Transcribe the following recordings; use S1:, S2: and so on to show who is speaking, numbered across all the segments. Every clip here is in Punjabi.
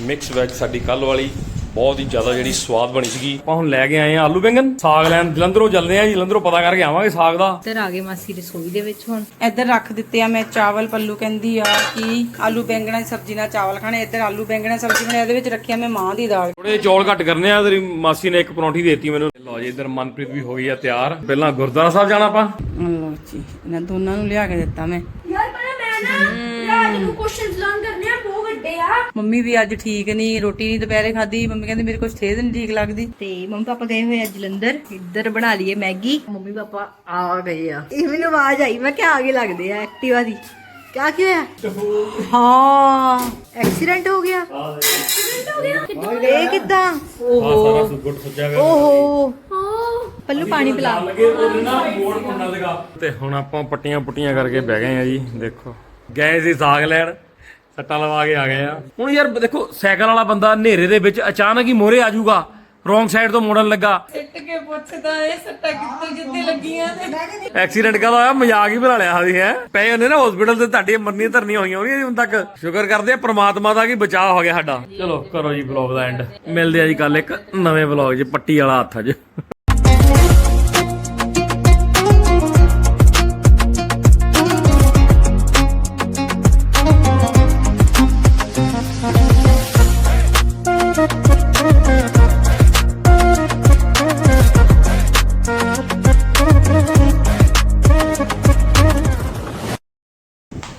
S1: ਮਿਕਸ ਵੈਜ ਸਾਡੀ ਕੱਲ ਵਾਲੀ ਬਹੁਤ ਹੀ ਜ਼ਿਆਦਾ ਜਿਹੜੀ ਸਵਾਦ ਬਣੀ ਸੀਗੀ। ਆਪਾਂ ਹੁਣ ਲੈ ਕੇ ਆਏ ਆ ਆਲੂ ਬੈਂਗਨ ਸਾਗ ਲੈਣ ਜਲੰਧਰੋਂ ਚੱਲਦੇ ਆ ਜੀ ਜਲੰਧਰੋਂ ਪਤਾ ਕਰਕੇ ਆਵਾਂਗੇ ਸਾਗ ਦਾ।
S2: ਇੱਧਰ ਆ ਗਏ ਮਾਸੀ ਰਸੋਈ ਦੇ ਵਿੱਚ ਹੁਣ।
S3: ਇੱਧਰ ਰੱਖ ਦਿੱਤੇ ਆ ਮੈਂ ਚਾਵਲ ਪੱਲੂ ਕਹਿੰਦੀ ਆ ਕਿ ਆਲੂ ਬੈਂਗਣਾ ਦੀ ਸਬਜ਼ੀ ਨਾਲ ਚਾਵਲ ਖਾਣੇ ਇੱਧਰ ਆਲੂ ਬੈਂਗਣਾ ਦੀ ਸਬਜ਼ੀ ਬਣੇ ਇਹਦੇ ਵਿੱਚ ਰੱਖੀ ਆ ਮੈਂ ਮਾਂ ਦੀ ਦਾਲ।
S1: ਥੋੜੇ ਚੌਲ ਘੱਟ ਕਰਨੇ ਆ ਤੇਰੀ ਮਾਸੀ ਨੇ ਇੱਕ ਪਰੌਂਠੀ ਦੇਤੀ ਮੈਨੂੰ। ਲਓ ਜੀ ਇੱਧਰ ਮਨਪ੍ਰੀਤ ਵੀ ਹੋ ਗਈ ਆ ਤਿਆਰ। ਪਹਿਲਾਂ ਗੁਰਦੁਆਰਾ ਸਾਹਿਬ ਜਾਣਾ ਆਪਾਂ।
S3: ਲਓ ਜੀ ਇਹਨਾਂ ਦੋਨਾਂ ਨੂੰ ਲਿਆ ਕੇ ਦਿੱਤਾ ਮੈਂ।
S4: ਯਾਰ ਪਰ ਮੈਂ ਨਾ ਰਾਜ ਨੂੰ ਕੁਐਸਚਨਸ ਲਰਨ ਕਰਨੇ ਆ।
S3: ਮੰਮੀ ਵੀ ਅੱਜ ਠੀਕ ਨਹੀਂ ਰੋਟੀ ਨਹੀਂ ਦੁਪਹਿਰੇ ਖਾਧੀ। ਮੰਮੀ ਕਹਿੰਦੀ ਮੇਰੇ ਕੁਝ ਸਿਹਤ ਨਹੀਂ ਠੀਕ ਲੱਗਦੀ।
S2: ਤੇ ਮੰਮੀ ਪਾਪਾ ਗਏ ਹੋਏ ਆ ਜਲੰਧਰ। ਇੱਧਰ ਬਣਾ ਲਈਏ ਮੈਗੀ। ਮੰਮੀ ਪਾਪਾ ਆ ਗਏ ਆ। ਇਹ ਮੈਨੂੰ ਆਵਾਜ਼ ਆਈ ਮੈਂ ਕਿਹਾ ਆਗੇ ਲੱਗਦੇ ਆ ਐਕਟਿਵਾ ਦੀ। ਕਿਆ ਕੀ ਹੋਇਆ? ਹਾਂ ਐਕਸੀਡੈਂਟ ਹੋ ਗਿਆ। ਇਹ ਕਿੱਦਾਂ? ਓਹੋ। ਓਹੋ। ਪੱਲੂ ਪਾਣੀ ਪਿਲਾ।
S1: ਤੇ ਹੁਣ ਆਪਾਂ ਪੱਟੀਆਂ ਪੁੱਟੀਆਂ ਕਰਕੇ ਬਹਿ ਗਏ ਆ ਜੀ ਦੇਖੋ। ਗਏ ਸੀ ਸਾਗ ਲੈਣ। ਸੱਟਾਂ ਲਵਾ ਕੇ ਆ ਗਏ ਆ। ਹੁਣ ਯਾਰ ਦੇਖੋ ਸਾਈਕਲ ਵਾਲਾ ਬੰਦਾ ਹਨੇਰੇ ਦੇ ਵਿੱਚ ਅਚਾਨਕ ਹੀ ਮੋਰੇ ਆ ਜਾਊਗਾ ਰੋਂਗ ਸਾਈਡ ਤੋਂ ਮੋੜਨ ਲੱਗਾ।
S3: ਸਿੱਟ ਕੇ ਪੁੱਛਦਾ ਇਹ ਸੱਟਾਂ ਕਿੱਥੇ ਕਿੱਥੇ ਲੱਗੀਆਂ ਨੇ?
S1: ਐਕਸੀਡੈਂਟ ਕਦਾ ਹੋਇਆ? ਮਜ਼ਾਕ ਹੀ ਬਣਾ ਲਿਆ ਸੀ ਹੈ? ਪਏ ਹੁੰਦੇ ਨਾ ਹਸਪੀਟਲ ਤੇ ਤੁਹਾਡੀਆਂ ਮਰਨੀਆਂ ਧਰਨੀਆਂ ਹੋਈਆਂ ਹੋਣੀਆਂ ਹੁਣ ਤੱਕ। ਸ਼ੁਕਰ ਕਰਦੇ ਆ ਪ੍ਰਮਾਤਮਾ ਦਾ ਕਿ ਬਚਾਅ ਹੋ ਗਿਆ ਸਾਡਾ। ਚਲੋ ਕਰੋ ਜੀ ਵਲੌਗ ਦਾ ਐਂਡ ਮਿਲਦੇ ਆ ਜੀ ਕੱਲ ਇੱਕ ਨਵੇਂ ਵਲੌਗ 'ਚ ਪੱਟੀ ਵਾਲਾ ਹੱਥ 'ਚ।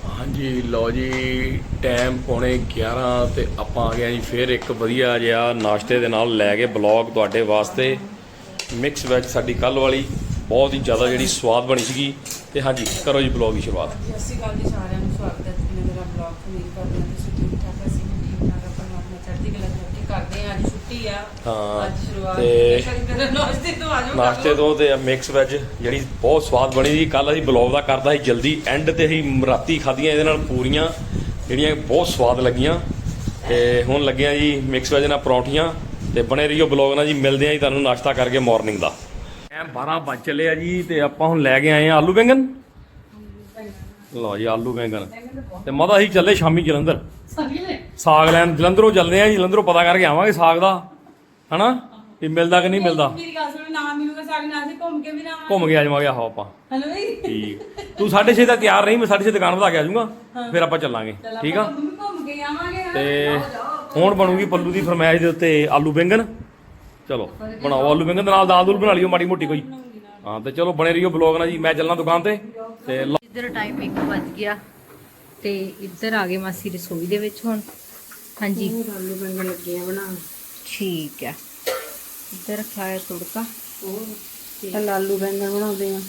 S1: ਹਾਂਜੀ, ਲਓ ਜੀ ਟਾਈਮ ਪੌਣੇ 11 ਤੇ ਆਪਾਂ ਆ ਗਏ ਜੀ, ਫਿਰ ਇੱਕ ਵਧੀਆ ਜਿਹਾ ਨਾਸ਼ਤੇ ਦੇ ਨਾਲ ਲੈ ਕੇ ਬਲੌਗ ਤੁਹਾਡੇ ਵਾਸਤੇ ਮਿਕਸ ਵੈਜ ਸਾਡੀ ਕੱਲ ਵਾਲੀ, ਬਹੁਤ ਹੀ ਜ਼ਿਆਦਾ ਜਿਹੜੀ ਸਵਾਦ ਬਣੀ ਸੀਗੀ। ਤੇ ਹਾਂਜੀ, ਕਰੋ ਜੀ ਬਲੌਗ ਦੀ ਸ਼ੁਰੂਆਤ।
S3: ਸਤਿ ਸ਼੍ਰੀ ਅਕਾਲ ਜੀ ਸਾਰਿਆਂ ਨੂੰ, ਸਵਾਗਤ ਹੈ ਤੁਸੀਂ ਮੇਰਾ ਬਲੌਗ ਉਮੀਦ ਕਰਦੇ ਹਾਂ ਤੁਸੀਂ ਠੀਕ ਠਾਕ ਅਸੀਂ ਠੀਕ ਠਾਕ ਆਪਾਂ ਨੂੰ ਆਪਣਾ ਚੜ੍ਹਦੀ ਕਲਾ ਕਰਕੇ ਕਰਦੇ ਹਾਂ ਅੱਜ ਛੁੱਟੀ ਆ।
S1: ਹਾਂ,
S3: ਅੱਜ ਸ਼ੁਰੂਆਤ
S1: ਤੇ-
S3: ਕਰਦੇ ਨਾਸ਼ਤੇ ਤੋਂ ਆਜੋ
S1: ਨਾਸ਼ਤੇ ਤੋਂ ਤੇ ਮਿਕਸ ਵੈਜ ਜਿਹੜੀ ਬਹੁਤ ਸਵਾਦ ਬਣੀ ਸੀ। ਕੱਲ ਅਸੀਂ ਬਲੌਗ ਦਾ ਕਰਦਾ ਸੀ ਜਲਦੀ। ਐਂਡ ਤੇ ਅਸੀਂ ਰਾਤੀ ਖਾਧੀਆਂ ਇਹਦੇ ਨਾਲ ਪੂਰੀਆਂ ਜਿਹੜੀਆਂ ਬਹੁਤ ਸਵਾਦ ਲੱਗੀਆਂ। ਤੇ ਹੁਣ ਲੱਗਿਆ ਜੀ ਮਿਕਸ ਵੈਜ ਨਾਲ ਪਰੌਂਠੀਆਂ। ਤੇ ਬਣੇ ਰਹੀਓ ਬਲੌਗ ਨਾਲ ਜੀ ਮਿਲਦੇ ਆ ਜੀ ਤੁਹਾਨੂੰ ਨਾਸ਼ਤਾ ਕਰਕੇ ਮਾਰਨਿੰਗ ਦਾ। ਟਾਈਮ 12 ਵੱਜ ਚੱਲੇ ਆ ਜੀ ਤੇ ਆਪਾਂ ਹੁਣ ਲੈ ਕੇ ਆਏ ਆ ਆਲੂ ਬੈਂਗਨ ਲਓ ਜੀ ਆਲੂ ਬੈਂਗਨ ਤੇ ਮਦਾ ਅਸੀਂ ਚੱਲੇ ਸ਼ਾਮੀ ਜਲੰਧਰ। ਸਾਗ ਲੈਣ ਜਲੰਧਰੋਂ ਚੱਲਦੇ ਆ ਜੀ ਜਲੰਧਰੋਂ ਪਤਾ ਕਰਕੇ ਆਵਾਂਗੇ ਸਾਗ ਦਾ। ਹਨਾ? ਵੀ ਮਿਲਦਾ ਕਿ ਨਹੀਂ ਮਿਲਦਾ?
S3: ਮੇਰੀ ਗੱਲ ਸੁਣੋ ਨਾ ਮਿਲੂਗਾ ਸਾਗ ਨਾਲ ਅਸੀਂ ਘੁੰਮ ਕੇ ਵੀ ਨਾ
S1: ਘੁੰਮ ਕੇ ਆ ਜਾਵਾਂਗੇ ਆਹੋ ਆਪਾਂ।
S3: ਹਲੋ ਵੀ
S1: ਠੀਕ। ਤੂੰ 6:30 ਦਾ ਤਿਆਰ ਰਹੀ ਮੈਂ 6:30 ਦੁਕਾਨ ਵਧਾ ਕੇ ਆ ਜਾਊਂਗਾ। ਫਿਰ ਆਪਾਂ ਚੱਲਾਂਗੇ। ਠੀਕ ਆ?
S3: ਮੰਮੀ ਘੁੰਮ ਕੇ ਆਵਾਂਗੇ
S1: ਤੇ ਹੁਣ ਬਣੂਗੀ ਪੱਲੂ ਦੀ ਫਰਮਾਇਸ਼ ਦੇ ਉੱਤੇ ਆਲੂ ਬੈਂਗਨ ਚਲੋ ਬਣਾਓ ਆਲੂ ਬੈਂਗਨ ਦੇ ਨਾਲ ਦਾਲ ਦੂਲ ਬਣਾ ਲਿਓ ਮਾੜੀ ਮੋਟੀ ਕੋਈ। ਹਾਂ ਤੇ ਚਲੋ ਬਣੇ ਰਹੀਓ ਬਲੌਗ ਨਾਲ ਜੀ ਮੈਂ ਚੱਲਣਾ ਦੁਕਾਨ ਤੇ ਤੇ
S2: ਇੱਧਰ ਟਾਈਮ 1 ਵੱਜ ਗਿਆ ਤੇ ਇੱਧਰ ਆ ਗਏ ਮਾਸੀ ਰਸੋਈ ਦੇ ਵਿੱਚ ਹੁਣ। ਹਾਂਜੀ।
S3: ਆਲੂ ਬੈਂਗਣ ਲੱਗੇ ਆ ਬਣਾਉਣ।
S2: ਠੀਕ ਆ। ਇੱਧਰ ਹੈ ਤੁੜਕਾ।
S3: ਕੱਲ ਆਲੂ ਬੈਂਗਣ ਬਣਾਉਂਦੇ ਆ।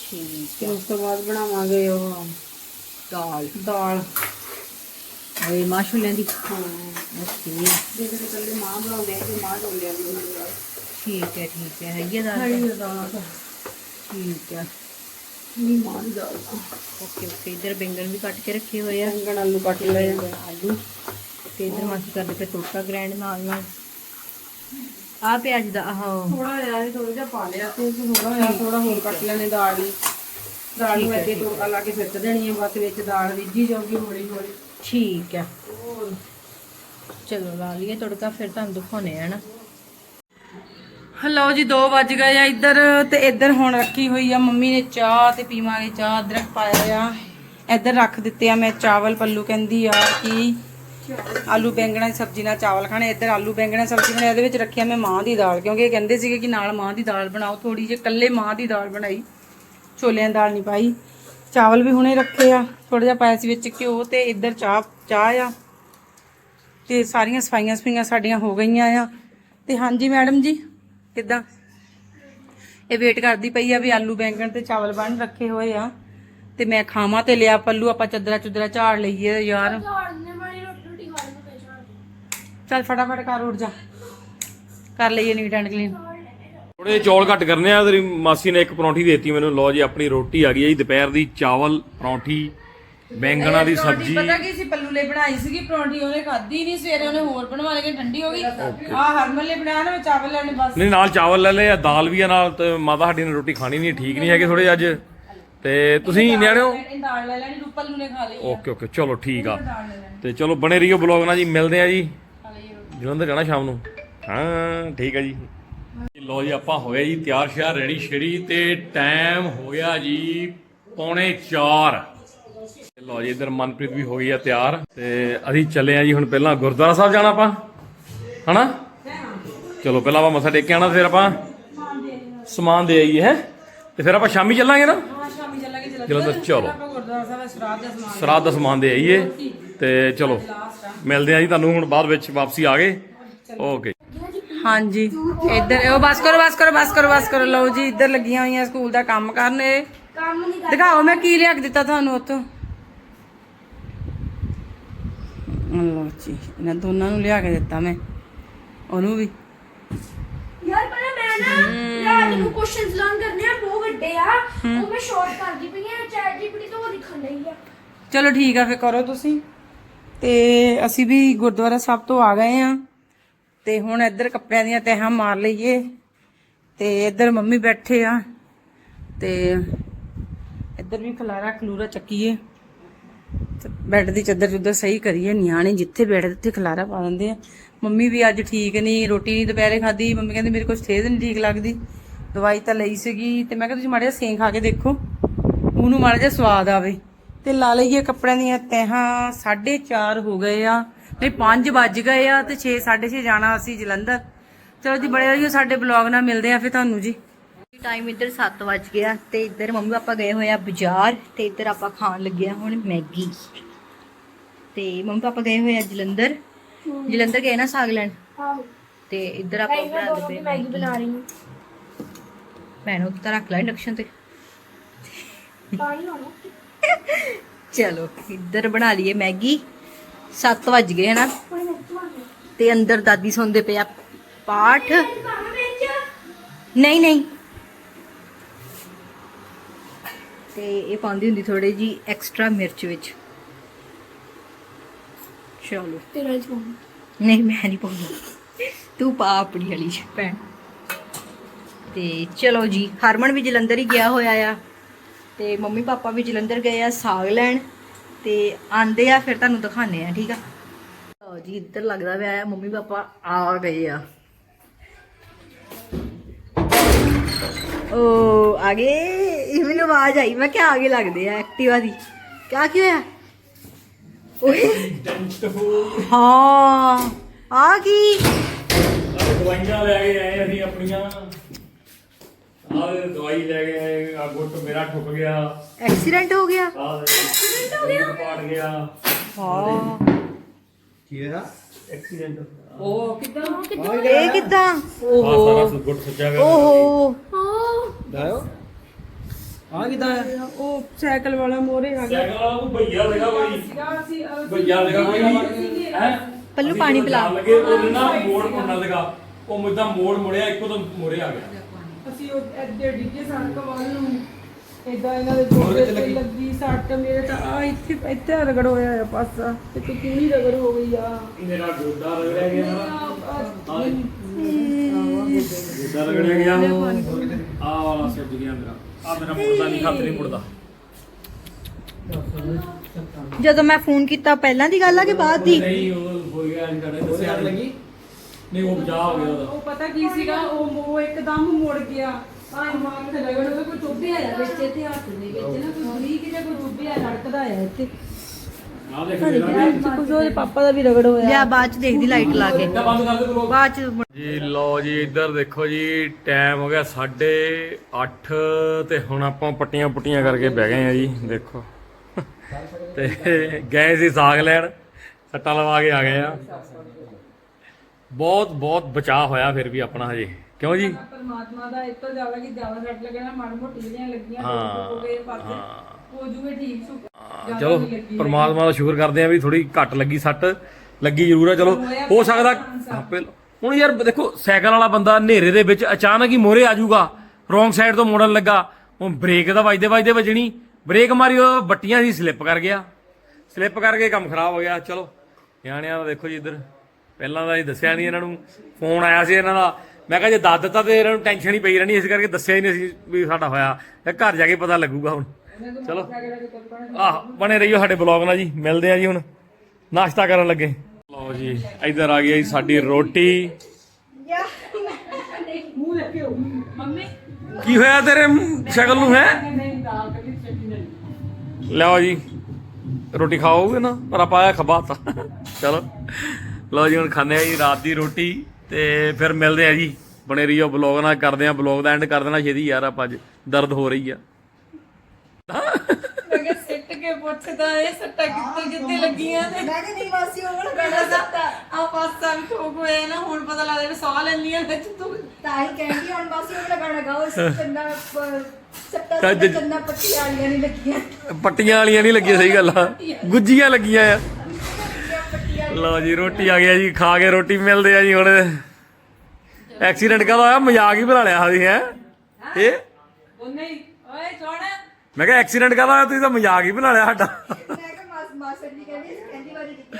S2: ਠੀਕ
S3: ਤੇ ਉਸ ਤੋਂ ਬਾਅਦ ਬਣਾਵਾਂਗੇ ਉਹ
S2: ਦਾਲ।
S3: ਦਾਲ।
S2: ਓਏ ਮਾਸ਼ੂਲਿਆਂ ਦੀ।
S3: ਹਾਂ।
S2: ਓਕੇ।
S3: ਜਿਹਦੇ ਤੇ ਕੱਲੇ ਮਾਂ ਬਣਾਉਂਦੇ ਆ ਤੇ ਮਾਂ ਡੋਲਿਆਂ ਦੀ ਹੁੰਦੀ ਆ।
S2: ਠੀਕ ਹੈ ਠੀਕ ਹੈ ਹੈਗੀ ਆ ਦਾਲ?
S3: ਹਰੀ ਦਾਲ।
S2: ਠੀਕ ਹੈ
S3: ਨਹੀਂ ਮਾਂ ਦੀ ਦਾਲ
S2: ਓਕੇ ਓਕੇ। ਇੱਧਰ ਬੈਂਗਣ ਵੀ ਕੱਟ ਕੇ ਰੱਖੇ ਹੋਏ ਆ।
S3: ਬੈਂਗਣ ਆਲੂ ਕੱਟ ਲਏ ਆ।
S2: ਆਲੂ। ਤੇ ਇੱਧਰ ਮਾਸੀ ਕਰਦੇ ਪਏ ਤੁੜਕਾ ਗ੍ਰੈਂਡ ਨਾਲ ਨਾਲ ਆ ਪਿਆਜ਼ ਦਾ ਆਹ।
S3: ਥੋੜਾ ਜਿਹਾ ਇਹ ਥੋੜਾ ਜਿਹਾ ਪਾ ਲਿਆ ਤੇ ਥੋੜਾ ਜਿਹਾ ਥੋੜਾ ਹੋਰ ਕੱਟ ਲੈਣੇ ਦਾਲ ਹੀ। ਦਾਲ ਨੂੰ ਇੱਥੇ ਤੜਕਾ ਲਾ ਕੇ ਫਿੱਟ ਦੇਣੀ ਹੈ ਬਸ ਵਿੱਚ ਦਾਲ ਰਿੱਝੀ ਜਾਊਗੀ ਹੌਲੀ ਹੌਲੀ।
S2: ਠੀਕ ਹੈ। ਚਲੋ ਲਾ ਲਈਏ ਤੁੜਕਾ ਫਿਰ ਤੁਹਾਨੂੰ ਦਿਖਾਉਣੇ ਆ ਨਾ
S3: ਹਲੋ ਜੀ 2 ਵੱਜ ਗਏ ਆ ਇੱਧਰ ਤੇ ਇੱਧਰ ਹੁਣ ਰੱਖੀ ਹੋਈ ਆ ਮੰਮੀ ਨੇ ਚਾਹ ਤੇ ਪੀਵਾਂਗੇ ਚਾਹ ਅਦਰਕ ਪਾਇਆ ਆ। ਇੱਧਰ ਰੱਖ ਦਿੱਤੇ ਆ ਮੈਂ ਚਾਵਲ ਪੱਲੂ ਕਹਿੰਦੀ ਆ ਕਿ ਆਲੂ ਬੈਂਗਣਾ ਦੀ ਸਬਜ਼ੀ ਨਾਲ ਚਾਵਲ ਖਾਣੇ, ਇੱਧਰ ਆਲੂ ਬੈਂਗਣਾ ਸਬਜ਼ੀ ਬਣੇ ਇਹਦੇ ਵਿੱਚ ਰੱਖਿਆ ਮੈਂ ਮਾਂ ਦੀ ਦਾਲ, ਕਿਉਂਕਿ ਇਹ ਕਹਿੰਦੇ ਸੀਗੇ ਕਿ ਨਾਲ ਮਾਂ ਦੀ ਦਾਲ ਬਣਾਓ ਥੋੜੀ ਜਿਹੀ ਇਕੱਲੇ ਮਾਂ ਦੀ ਦਾਲ ਬਣਾਈ, ਛੋਲਿਆਂ ਦੀ ਦਾਲ ਨਹੀਂ ਪਾਈ। ਚਾਵਲ ਵੀ ਹੁਣੇ ਰੱਖੇ ਆ ਥੋੜਾ ਜਿਹਾ ਪਾਇਆ ਸੀ ਵਿੱਚ ਘਿਓ ਤੇ ਇੱਧਰ ਚਾਹ ਚਾਹ ਆ। ਤੇ ਸਾਰੀਆਂ ਸਫਾਈਆਂ ਸਫਾਈਆਂ ਸਾਡੀਆਂ ਹੋ ਗਈਆਂ ਆ। ਤੇ ਹਾਂਜੀ ਮੈਡਮ ਜੀ, ਕਿੱਦਾਂ? ਇਹ ਵੇਟ ਕਰਦੀ ਪਈ ਆ ਵੀ ਆਲੂ ਬੈਂਗਣ ਤੇ ਚਾਵਲ ਬਣ ਰੱਖੇ ਹੋਏ ਆ। ਤੇ ਮੈਂ ਖਾਵਾਂ ਤੇ ਲਿਆ, ਪੱਲੂ ਆਪਾਂ ਚੱਦਰਾ ਚੁਦਰਾ ਝਾੜ ਲਈਏ ਯਾਰ
S4: ਝਾੜਨੇ ਵਾਲੀ ਰੋਟੀ ਰੋਟੀ ਖਾ ਲਈ ਮੈਂ ਝਾੜ
S3: ਚੱਲ ਫਟਾਫਟ ਕਰ ਉੱਠ ਜਾ। ਕਰ ਲਈਏ ਨੀਟ ਐਂਡ ਕਲੀਨ
S1: ਥੋੜੇ ਚੌਲ ਘੱਟ ਕਰਨੇ ਆ ਤੇਰੀ ਮਾਸੀ ਨੇ ਇੱਕ ਪਰੌਂਠੀ ਦੇਤੀ ਮੈਨੂੰ। ਲਓ ਜੀ ਆਪਣੀ ਰੋਟੀ ਆ ਗਈ ਹੈ ਜੀ ਦੁਪਹਿਰ ਦੀ ਚਾਵਲ ਪਰੌਂਠੀ ਬੈਂਗਣਾ ਦੀ ਸਬਜ਼ੀ।
S3: ਪਤਾ ਕੀ ਸੀ ਪੱਲੂ ਲਈ ਬਣਾਈ ਸੀਗੀ ਪਰੌਂਠੀ ਉਹਨੇ ਖਾਧੀ ਨਹੀਂ ਸਵੇਰੇ ਉਹਨੇ ਹੋਰ ਬਣਵਾ ਲਈ ਠੰਡੀ ਹੋ ਗਈ। ਆ ਹਰਮਨ ਲਈ ਬਣਾਇਆ ਨਾ ਚਾਵਲ ਲੈਣੇ ਬਸ।
S1: ਨਹੀਂ ਨਾਲ ਚਾਵਲ ਲੈ ਲਏ ਆ ਦਾਲ ਵੀ ਆ ਨਾਲ ਤੇ ਮਾਤਾ ਸਾਡੀ ਨੇ ਰੋਟੀ ਖਾਣੀ ਨਹੀਂ ਠੀਕ ਨਹੀਂ ਹੈਗੇ ਥੋੜੇ ਅੱਜ। ਤੇ ਤੁਸੀਂ ਨਿਆਣਿਓ?
S3: ਦਾਲ ਲੈ ਲੈਣੀ ਰੂਪਲ ਨੂੰ ਨੇ ਖਾ ਲਈ
S1: ਓਕੇ ਓਕੇ ਚਲੋ ਠੀਕ ਆ। ਤੇ ਚਲੋ ਬਣੇ ਰਹੀਓ ਬਲੌਗ ਨਾਲ ਜੀ ਮਿਲਦੇ ਆ ਜੀ। ਜਲੰਧਰ ਜਾਣਾ ਸ਼ਾਮ ਨੂੰ। ਹਾਂ ਠੀਕ ਹੈ ਜੀ। ਲੋ ਜੀ ਆਪਾਂ ਹੋ ਗਏ ਜੀ ਤਿਆਰ ਸ਼ਿਆਰ ਰੈਡੀ ਸ਼ੇੜੀ ਤੇ ਟਾਈਮ ਹੋ ਗਿਆ ਜੀ ਪੌਣੇ 4 ਲੋ ਜੀ ਇਧਰ ਮਨਪ੍ਰੀਤ ਵੀ ਹੋ ਗਈ ਆ ਤਿਆਰ ਤੇ ਅਸੀਂ ਚੱਲੇ ਆ ਜੀ ਹੁਣ ਪਹਿਲਾਂ ਗੁਰਦੁਆਰਾ ਸਾਹਿਬ ਜਾਣਾ ਆਪਾਂ। ਹਨਾ? ਚਲੋ ਪਹਿਲਾਂ ਆਪਾਂ ਮੱਥਾ ਟੇਕ ਕੇ ਆਣਾ ਫਿਰ ਆਪਾਂ ਸਮਾਨ ਦੇ ਆਈਏ ਹੈ? ਤੇ ਫਿਰ ਆਪਾਂ ਸ਼ਾਮੀ ਚੱਲਾਂਗੇ ਨਾ?
S3: ਹਾਂ ਸ਼ਾਮੀ ਚੱਲਾਂਗੇ
S1: ਜਲੰਧਰ। ਚਲੋ।
S3: ਗੁਰਦੁਆਰਾ ਸਾਹਿਬ ਦਾ ਸ਼ਰਾਧ ਦਾ ਸਮਾਨ
S1: ਸਰਾਧ ਦਾ ਸਮਾਨ ਦੇ ਆਈਏ। ਤੇ ਚਲੋ ਮਿਲਦੇ ਆ ਜੀ ਤੁਹਾਨੂੰ ਹੁਣ ਬਾਅਦ ਵਿੱਚ ਵਾਪਸੀ ਆ ਗਏ। ਓਕੇ
S3: ਹਾਂਜੀ ਇੱਧਰ ਉਹ ਬਸ ਕਰੋ ਬਸ ਕਰੋ ਬਸ ਕਰੋ ਬਸ ਕਰੋ। ਲਓ ਜੀ ਇੱਧਰ ਲੱਗੀਆਂ ਹੋਈਆਂ ਸਕੂਲ ਦਾ ਕੰਮ ਕਰਨ ਇਹ।
S4: ਕੰਮ ਨਹੀਂ ਕਰ
S3: ਦਿਖਾਓ ਮੈਂ ਕੀ ਲਿਆ ਕੇ ਦਿੱਤਾ ਤੁਹਾਨੂੰ ਉੱਥੋਂ? ਲਓ ਜੀ ਇਹਨਾਂ ਦੋਨਾਂ ਨੂੰ ਲਿਆ ਕੇ ਦਿੱਤਾ ਮੈਂ। ਉਹਨੂੰ ਵੀ।
S4: ਯਾਰ ਪਹਿਲਾਂ ਮੈਂ ਨਾ ਨੂੰ ਕੁਐਸਚਨਸ ਲਰਨ ਕਰਨੇ ਆ ਬਹੁਤ ਵੱਡੇ ਆ। ਉਹ ਮੈਂ ਸ਼ਾਰਟ ਕਰਦੀ ਪਈ ਆ ਚੈਟ ਜੀਪੀਟੀ ਤੋਂ ਉਹ ਲਿਖਣ ਲਈ ਆ।
S3: ਚਲੋ ਠੀਕ ਆ ਫੇ ਕਰੋ ਤੁਸੀਂ। ਤੇ ਅਸੀਂ ਵੀ ਗੁਰਦੁਆਰਾ ਸਾਹਿਬ ਤੋਂ ਆ ਗਏ ਆ ਤੇ ਹੁਣ ਇੱਧਰ ਕੱਪੜਿਆਂ ਦੀਆਂ ਤਹਾਂ ਮਾਰ ਲਈਏ। ਤੇ ਇੱਧਰ ਮੰਮੀ ਬੈਠੇ ਆ। ਤੇ ਇੱਧਰ ਵੀ ਖਲਾਰਾ ਖਲੂਰਾ ਚੱਕੀਏ। ਤੇ ਬੈੱਡ ਦੀ ਚਾਦਰ ਚੁੱਦਰ ਸਹੀ ਕਰੀਏ। ਨਿਆਣੇ ਜਿੱਥੇ ਬੈਠਦੇ ਉੱਥੇ ਖਲਾਰਾ ਪਾ ਦਿੰਦੇ ਆ। ਮੰਮੀ ਵੀ ਅੱਜ ਠੀਕ ਨਹੀਂ ਰੋਟੀ ਨਹੀਂ ਦੁਪਹਿਰੇ ਖਾਧੀ। ਮੰਮੀ ਕਹਿੰਦੀ ਮੇਰੇ ਕੁਛ ਸਿਹਤ ਨਹੀਂ ਠੀਕ ਲੱਗਦੀ। ਦਵਾਈ ਤਾਂ ਲਈ ਸੀਗੀ। ਤੇ ਮੈਂ ਕਿਹਾ ਤੁਸੀਂ ਮਾੜਾ ਜਿਹਾ ਸੇਂ ਖਾ ਕੇ ਦੇਖੋ। ਉਹਨੂੰ ਮਾੜਾ ਜਿਹਾ ਸਵਾਦ ਆਵੇ। ਤੇ ਲਾ ਲਈਏ ਕੱਪੜਿਆਂ ਦੀਆਂ ਤਹਾਂ 4:30 ਹੋ ਗਏ ਆ। ਨਹੀਂ 5 ਵੱਜ ਗਏ ਆ ਤੇ 6 6:30 ਜਾਣਾ ਅਸੀਂ ਜਲੰਧਰ। ਚਲੋ ਜੀ ਬੜੇ ਰਹੀਓ ਸਾਡੇ ਬਲੌਗ ਨਾਲ ਮਿਲਦੇ ਆ ਫਿਰ ਤੁਹਾਨੂੰ ਜੀ।
S2: ਟਾਈਮ ਇੱਧਰ 7 ਵਜ ਗਿਆ ਤੇ ਇੱਧਰ ਮੰਮੀ ਪਾਪਾ ਗਏ ਹੋਏ ਆ ਬਾਜ਼ਾਰ ਤੇ ਇੱਧਰ ਆਪਾਂ ਖਾਣ ਲੱਗੇ ਆ ਹੁਣ ਮੈਗੀ। ਤੇ ਮੰਮੀ ਪਾਪਾ ਗਏ ਹੋਏ ਆ ਜਲੰਧਰ। ਜਲੰਧਰ ਗਏ ਨਾ ਸਾਗ ਲੈਣ? ਤੇ ਇੱਧਰ ਆਪਾਂ
S4: ਮੈਂ
S2: ਬਣਾਉਂਦੇ ਪਏ
S4: ਮੈਗੀ ਬਣਾ ਰਹੀ ਹਾਂ।
S2: ਭੈਣ ਉੱਤੇ ਰੱਖ ਲੈ ਇੰਡਕਸ਼ਨ ਤੇ।
S4: ਪਾਣੀ ਹੋਣਾ।
S2: ਚਲੋ ਇੱਧਰ ਬਣਾ ਲਈਏ ਮੈਗੀ। 7 ਵਜ ਗਏ ਹਨਾ। ਤੇ ਅੰਦਰ ਦਾਦੀ ਸੌਂਦੇ ਪਿਆ ਪਾਠ। ਨਹੀਂ ਨਹੀਂ। ਤੇ ਇਹ ਪਾਉਂਦੀ ਹੁੰਦੀ ਥੋੜੀ ਜੀ ਐਕਸਟਰਾ ਮਿਰਚ ਵਿੱਚ। ਚਲੋ।
S4: ਤੇਰਾ
S2: ਨਹੀਂ ਮੈਂ ਨਹੀਂ ਪਾਉਂਦੀ। ਤੂੰ ਪਾ ਆਪਣੀ ਵਾਲੀ ਭੈਣ। ਤੇ ਚਲੋ ਜੀ ਹਰਮਨ ਵੀ ਜਲੰਧਰ ਹੀ ਗਿਆ ਹੋਇਆ ਆ। ਤੇ ਮੰਮੀ ਪਾਪਾ ਵੀ ਜਲੰਧਰ ਗਏ ਆ, ਸਾਗ ਲੈਣ ਤੇ ਆਂਦੇ ਆ, ਫਿਰ ਤੁਹਾਨੂੰ ਦਿਖਾਣੇ ਆ, ਠੀਕ ਆ? ਲਓ ਜੀ, ਇੱਧਰ ਲੱਗਦਾ ਪਿਆ ਆ, ਮੰਮੀ ਪਾਪਾ ਆ ਗਏ ਆ। ਓ, ਆ ਗਏ? ਇਹ ਮੈਨੂੰ ਆਵਾਜ਼ ਆਈ, ਮੈਂ ਕਿਹਾ ਆਗੇ ਲੱਗਦੇ ਆ ਐਕਟਿਵਾ ਦੀ। ਕਿਆ, ਕੀ ਹੋਇਆ? ਓਏ। ਹਾਂ, ਆ ਕੀ?
S1: ਦਵਾਈਆਂ ਲੈ ਕੇ ਆਏ ਅਸੀਂ ਆਪਣੀਆਂ। ਆਹ ਦਵਾਈ ਲੈ ਕੇ ਆਏ ਆ ਗੁੱਟ ਮੇਰਾ ਠੁੱਕ ਗਿਆ।
S2: ਐਕਸੀਡੈਂਟ ਹੋ ਗਿਆ?
S1: ਆਹ ਐਕਸੀਡੈਂਟ ਪਾੜ ਗਿਆ।
S2: ਹਾਂ।
S1: ਐਕਸੀਡੈਂਟ।
S3: ਉਹ ਕਿਦਾਂ?
S2: ਇਹ ਕਿਦਾਂ?
S1: ਆ ਸਾਰਾ ਗੁੱਟ ਸੱਜਾ ਗਿਆ।
S2: ਓਹੋ।
S3: ਉਹ ਸਾਈਕਲ ਵਾਲਾ ਮੋਰੇ ਆ ਗਿਆ।
S1: ਸਾਈਕਲ ਵਾਲਾ ਉਹ ਭਈਆ ਸੀਗਾ ਕੋਈ? ਭਈਆ ਸੀਗਾ ਕੋਈ? ਹੈ?
S2: ਪੱਲੂ ਪਾਣੀ ਪਿਲਾ।
S1: ਲੱਗੇ ਉਹ ਨਾ ਮੋੜ ਮੁੰਨਾ ਸੀਗਾ ਉਹ ਮੁੱਦਾ ਮੋੜ ਮੁੜਿਆ ਇੱਕੋ ਦਮ ਮੋੜੇ ਆ ਗਿਆ।
S3: ਅਸੀਂ ਉਹ ਇੱਥੇ ਡਿੱਗੇ ਸੜਕ ਵੱਲ ਨੂੰ। ਇਦਾਂ ਇਹਨਾਂ ਦੇ ਗੋਡੇ ਤੇ ਲੱਗੀ? ਸੱਟ ਮੇਰੇ ਤਾਂ ਆ ਇੱਥੇ ਇੱਥੇ ਰਗੜ ਹੋਇਆ ਆ ਪਾਸਾ ਤੇ ਕਿੰਨੀ ਰਗੜ ਹੋ ਗਈ ਆ?
S1: ਮੇਰਾ ਗੋਡਾ ਰਗੜਿਆ ਗਿਆ।
S3: ਆ-
S1: ਗੋਡਾ ਰਗੜਿਆ ਗਿਆ। ਆ ਵਾਲਾ ਸੁੱਜ ਗਿਆ ਮੇਰਾ। ਆ ਮੇਰਾ ਮੁੜਦਾ ਨਹੀਂ ਹੱਥ ਨਹੀਂ ਮੁੜਦਾ।
S2: ਜਦੋਂ ਮੈਂ ਫੋਨ ਕੀਤਾ ਪਹਿਲਾਂ ਦੀ ਗੱਲ ਆ ਕਿ ਬਾਅਦ ਦੀ?
S1: ਨਹੀਂ ਉਹ ਹੋ ਗਿਆ ਇੰਟਰਨੈਟ ਦੱਸਿਆ ਲੱਗੀ? ਨਹੀਂ ਉਹ ਬਚਾ ਹੋ ਗਿਆ ਉਹਦਾ।
S3: ਉਹ ਪਤਾ ਕੀ ਸੀਗਾ? ਉਹ ਉਹ ਇੱਕਦਮ ਮੁੜ ਗਿਆ। ਆ ਦਿਮਾਗ ਤੇ ਰਗੜ ਹੋਇਆ ਕੋਈ ਟੁੱਬੇ ਆ ਵਿੱਚ ਤੇ ਹੱਥ ਦੇ ਵਿੱਚ ਨਾ ਕੋਈ ਬਰੀਕ ਜਿਹਾ ਕੋਈ ਟੁੱਬੇ ਆ ਲੜਕਦਾ ਆ ਇੱਥੇ।
S1: ਆ ਦੇਖ ਮੇਰਾ
S3: ਕੁਝ ਉਹਦੇ ਪਾਪਾ ਦਾ ਵੀ ਰਗੜ ਹੋਇਆ।
S2: ਲਿਆ ਬਾਅਦ ਚ ਦੇਖਦੀ ਲਾਈਟ ਲਾ ਕੇ।
S1: ਤਾਂ ਬੰਦ ਕਰ ਦੇ ਬਲੌਗ
S2: ਬਾਅਦ ਚ ਮੁੜ-
S1: ਜੀ ਲਓ ਜੀ ਇੱਧਰ ਦੇਖੋ ਜੀ ਟਾਈਮ ਹੋ ਗਿਆ 8:30 ਤੇ ਹੁਣ ਆਪਾਂ ਪੱਟੀਆਂ ਪੁੱਟੀਆਂ ਕਰਕੇ ਬਹਿ ਗਏ ਆ ਜੀ ਦੇਖੋ। ਤੇ ਗਏ ਸੀ ਸਾਗ ਲੈਣ। ਸੱਟਾਂ ਲਵਾ ਕੇ ਆ ਗਏ ਆ। ਬਹੁਤ ਬਹੁਤ ਬਚਾਅ ਹੋਇਆ ਫਿਰ ਵੀ ਆਪਣਾ ਹਜੇ। ਕਿਉਂ ਜੀ?
S3: ਪਰਮਾਤਮਾ ਦਾ ਇਹ ਤੋਂ ਜ਼ਿਆਦਾ ਕਿ ਜ਼ਿਆਦਾ ਸੱਟ ਲੱਗਣਾ ਮਾੜੀ ਮੋਟੀ ਜਿਹੜੀਆਂ ਲੱਗੀਆਂ
S1: ਹਾਂ,
S3: ਹੋ ਗਏ ਪਾਸੇ ਹੋ। ਜੂਗੇ ਠੀਕ ਜ਼ਿਆਦਾ
S1: ਚਲੋ ਪਰਮਾਤਮਾ ਦਾ ਸ਼ੁਕਰ ਕਰਦੇ ਆ ਵੀ ਥੋੜੀ ਘੱਟ ਲੱਗੀ ਸੱਟ ਲੱਗੀ ਜ਼ਰੂਰ ਆ ਚਲੋ ਹੋ ਸਕਦਾ ਹੁਣ ਯਾਰ ਦੇਖੋ ਸਾਈਕਲ ਵਾਲਾ ਬੰਦਾ ਹਨੇਰੇ ਦੇ ਵਿੱਚ ਅਚਾਨਕ ਹੀ ਮੋਰੇ ਆ ਜਾਊਗਾ ਰੋਂਗ ਸਾਈਡ ਤੋਂ ਮੋੜਨ ਲੱਗਾ ਹੁਣ ਬ੍ਰੇਕ ਦਾ ਵੱਜਦੇ ਵੱਜਦੇ ਵੱਜਣੀ ਬ੍ਰੇਕ ਮਾਰੀ ਉਹ ਬੱਟੀਆਂ ਸੀ ਸਲਿੱਪ ਕਰ ਗਿਆ ਸਲਿੱਪ ਕਰਕੇ ਕੰਮ ਖਰਾਬ ਹੋ ਗਿਆ ਚਲੋ ਨਿਆਣਿਆਂ ਦਾ ਦੇਖੋ ਜੀ ਇੱਧਰ। ਪਹਿਲਾਂ ਦਾ ਹੀ ਦੱਸਿਆ ਨਹੀਂ ਇਹਨਾਂ ਨੂੰ। ਫੋਨ ਆਇਆ ਸੀ ਇਹਨਾਂ ਦਾ। ਮੈਂ ਕਿਹਾ ਜੇ ਦੱਸ ਦਿੱਤਾ ਤੇ ਇਹਨਾਂ ਨੂੰ ਟੈਨਸ਼ਨ ਹੀ ਪਈ ਰਹਿਣੀ, ਇਸ ਕਰਕੇ ਦੱਸਿਆ ਹੀ ਨਹੀਂ ਸੀ ਵੀ ਸਾਡਾ ਹੋਇਆ। ਤੇ ਘਰ ਜਾ ਕੇ ਪਤਾ ਲੱਗੂਗਾ ਹੁਣ। ਚਲੋ। ਆਹ, ਬਣੇ ਰਹੀਓ ਸਾਡੇ ਬਲੌਗ ਨਾਲ ਜੀ। ਮਿਲਦੇ ਆ ਜੀ ਹੁਣ। ਨਾਸ਼ਤਾ ਕਰਨ ਲੱਗੇ। ਲਓ ਜੀ, ਇੱਧਰ ਆ ਗਈ ਜੀ ਸਾਡੀ ਰੋਟੀ। ਕੀ ਹੋਇਆ ਤੇਰੇ ਸ਼ਕਲ ਨੂੰ ਹੈ? ਲਓ ਜੀ। ਰੋਟੀ ਖਾਓਗੇ ਨਾ? ਪਰ ਆਪਾਂ ਆਇਆ ਖਬਾਤਾ ਚਲੋ। ਲਓ ਜੀ ਹੁਣ ਖਾਂਦੇ ਆ ਜੀ ਰਾਤ ਦੀ ਰੋਟੀ ਤੇ ਫਿਰ ਮਿਲਦੇ ਆ ਜੀ। ਬਣੇ ਰਹੀਓ ਬਲੌਗ ਨਾਲ ਕਰਦੇ ਆ ਬਲੌਗ ਦਾ ਐਂਡ ਕਰ ਦੇਣਾ ਛੇਤੀ ਯਾਰ ਆਪਾਂ ਅੱਜ ਦਰਦ ਹੋ ਰਹੀ ਆ।
S3: ਮੈਂ ਕਿਹਾ ਸਿੱਟ ਕੇ ਪੁੱਛਦਾ ਇਹ ਸੱਟਾਂ ਕਿੱਥੇ ਕਿੱਥੇ ਲੱਗੀਆਂ ਤੇ
S2: ਮੈਂ ਕਿ ਨਹੀਂ ਵਾਸੀ ਉਹ ਵਾਲਾ
S3: ਗੜਾ ਸੱਟਾ। ਆ? ਪਾਸਾ ਵੀ ਠੋਕ ਹੋਇਆ ਨਾ ਹੁਣ ਪਤਾ ਲੱਗਦਾ ਵੀ ਸਾਹ ਲੈਂਦੀਆਂ ਵਿੱਚ ਤੂੰ
S2: ਤਾਂ ਹੀ ਕਹਿੰਦੀ ਹੁਣ ਬਸ ਉਹ ਵਾਲਾ ਗਾਣਾ ਗਾਓ ਇਸ ਚੰਨਾ ਸੱਟਾ
S1: ਤਾਂ ਜੇ-
S2: ਚੰਨਾ ਪੱਟੀ ਵਾਲੀਆਂ ਨਹੀਂ ਲੱਗੀਆਂ।
S1: ਪੱਟੀਆਂ ਵਾਲੀਆਂ ਨਹੀਂ ਲੱਗੀਆਂ ਸਹੀ ਗੱਲ ਆ। ਗੁੱਜੀਆਂ ਲੱਗੀਆਂ ਆ। ਲਓ ਜੀ ਰੋਟੀ ਆ ਗਿਆ ਜੀ ਖਾ ਕੇ ਰੋਟੀ ਮਿਲਦੇ ਆ ਜੀ ਹੁਣ। ਐਕਸੀਡੈਂਟ ਕਦਾ ਹੋਇਆ? ਮਜ਼ਾਕ ਹੀ ਬਣਾ ਲਿਆ ਸੀ ਹੈ? ਇਹ?
S3: ਉਹ ਨਹੀਂ ਓਏ ਛੋੜ
S1: ਮੈਂ ਕਿਹਾ ਐਕਸੀਡੈਂਟ ਕਦਾ ਹੋਇਆ? ਤੁਸੀਂ ਤਾਂ ਮਜ਼ਾਕ ਹੀ ਬਣਾ ਲਿਆ ਸਾਡਾ।
S2: ਮੈਂ ਕਿਹਾ ਮਾਸ ਮਾਸਟਰ ਜੀ ਕਹਿੰਦੀ ਸੀ ਕਹਿੰਦੀ ਵਾਰੀ ਦਿੱਤੀ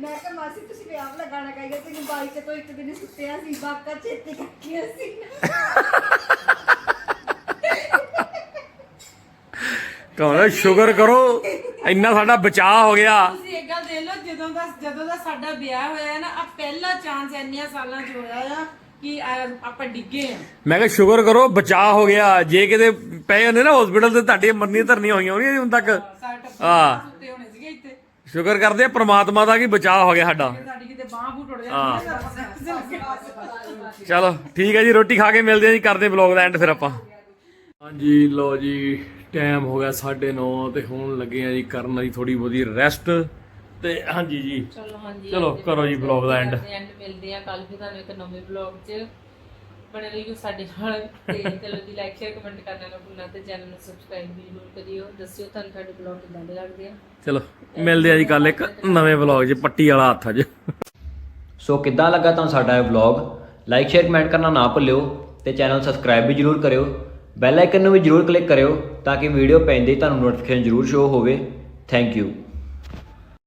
S2: ਮੈਂ ਕਿਹਾ ਮਾਸੀ ਤੁਸੀਂ ਵੀ ਆਪ ਲਗਾਣਾ ਕਹੀਏ ਤੇ ਬਾਈਕ ਤੋਂ ਇੱਕ ਦਿਨ ਸੁੱਤਿਆ ਸੀ ਬਾਕਾ ਛੇਤੀ ਕੱਟਿਆ ਸੀ
S1: ਕਹੋ ਸ਼ੁਕਰ ਕਰੋ ਇੰਨਾ ਸਾਡਾ ਬਚਾਅ ਹੋ ਗਿਆ।
S3: ਤੁਸੀਂ ਇੱਕ ਗੱਲ ਦੇਖ ਲਓ ਜਦੋਂ ਦਾ ਜਦੋਂ ਦਾ ਸਾਡਾ ਵਿਆਹ ਹੋਇਆ ਹੈ ਨਾ ਆ ਪਹਿਲਾ ਚਾਂਸ ਇੰਨੀਆਂ ਸਾਲਾਂ 'ਚ ਹੋਇਆ ਆ ਕਿ ਆ- ਆਪਾਂ ਡਿੱਗੇ ਆ।
S1: ਮੈਂ ਕਿਹਾ ਸ਼ੁਕਰ ਕਰੋ ਬਚਾਅ ਹੋ ਗਿਆ। ਜੇ ਕਿਤੇ ਪਏ ਹੁੰਦੇ ਨਾ ਹਸਪੀਟਲ ਤੇ ਤੁਹਾਡੀਆਂ ਮਰਨੀਆਂ ਧਰਨੀਆਂ ਹੋਈਆਂ ਹੋਣੀਆਂ ਹੁਣ ਤੱਕ।
S3: ਸਾਡਾ
S1: ਹਾਂ।
S3: ਸੁੱਤੇ ਹੋਣੇ ਸੀਗੇ ਇੱਥੇ।
S1: ਸ਼ੁਕਰ ਕਰਦੇ ਆ ਪ੍ਰਮਾਤਮਾ ਦਾ ਕਿ ਬਚਾਅ ਹੋ ਗਿਆ ਸਾਡਾ।
S3: ਸਾਡੀ ਕਿਤੇ ਬਾਹ ਬੂ ਟੁੱਟ
S1: ਹਾਂ।
S3: ਜਾਂਦੀ
S1: ਚਲੋ ਠੀਕ ਹੈ ਜੀ ਰੋਟੀ ਖਾ ਕੇ ਮਿਲਦੇ ਆ ਜੀ ਕਰਦੇ ਬਲੌਗ ਦਾ ਐਂਡ ਫਿਰ ਆਪਾਂ। ਹਾਂਜੀ ਲੋ ਜੀ ਟਾਈਮ ਹੋ ਗਿਆ 9:30 ਤੇ ਹੁਣ ਲੱਗੇ ਆ ਜੀ ਕਰਨ ਵਾਲੀ ਥੋੜੀ ਬਹੁਤੀ ਰੈਸਟ ਤੇ ਹਾਂਜੀ ਜੀ।
S5: ਚਲੋ ਹਾਂਜੀ
S1: ਚਲੋ ਕਰੋ ਜੀ ਬਲੌਗ ਦਾ ਐਂਡ
S5: ਐਂਡ ਮਿਲਦੇ ਆ ਕੱਲ ਫਿਰ ਤੁਹਾਨੂੰ ਇੱਕ ਨਵੇਂ ਬਲੌਗ 'ਚ। ਬਣੇ ਰਹੀਓ ਸਾਡੇ ਨਾਲ। ਤੇ ਚਲੋ ਜੀ ਲਾਈਕ ਸ਼ੇਅਰ ਕਮੈਂਟ ਕਰਨਾ ਨਾ ਭੁੱਲਣਾ ਤੇ ਚੈਨਲ ਨੂੰ ਸਬਸਕ੍ਰਾਈਬ ਵੀ ਜ਼ਰੂਰ ਕਰਿਓ। ਦੱਸਿਓ ਤੁਹਾਨੂੰ ਸਾਡੇ ਬਲੌਗ ਕਿਦਾਂ ਦੇ ਲੱਗਦੇ ਆ।
S1: ਚਲੋ ਮਿਲਦੇ ਆ ਜੀ ਕੱਲ ਇੱਕ ਨਵੇਂ ਬਲੌਗ 'ਚ ਪੱਟੀ ਵਾਲਾ ਹੱਥ 'ਚ
S6: ਸੋ ਕਿੱਦਾਂ ਲੱਗਾ ਤੁਹਾਨੂੰ ਸਾਡਾ ਇਹ ਵਲੌਗ ਲਾਈਕ ਸ਼ੇਅਰ ਕਮੈਂਟ ਕਰਨਾ ਨਾ ਭੁੱਲਿਓ ਤੇ ਚੈਨਲ ਸਬਸਕ੍ਰਾਈਬ ਵੀ ਜਰੂਰ ਕਰਿਓ। ਬੈਲ ਆਈਕਨ ਨੂੰ ਵੀ ਜਰੂਰ ਕਲਿੱਕ ਕਰਿਓ ਤਾਂ ਕਿ ਵੀਡੀਓ ਪੈਂਦੇ ਹੀ ਤੁਹਾਨੂੰ ਨੋਟੀਫਿਕੇਸ਼ਨ ਜਰੂਰ ਸ਼ੋ ਹੋਵੇ। Thank you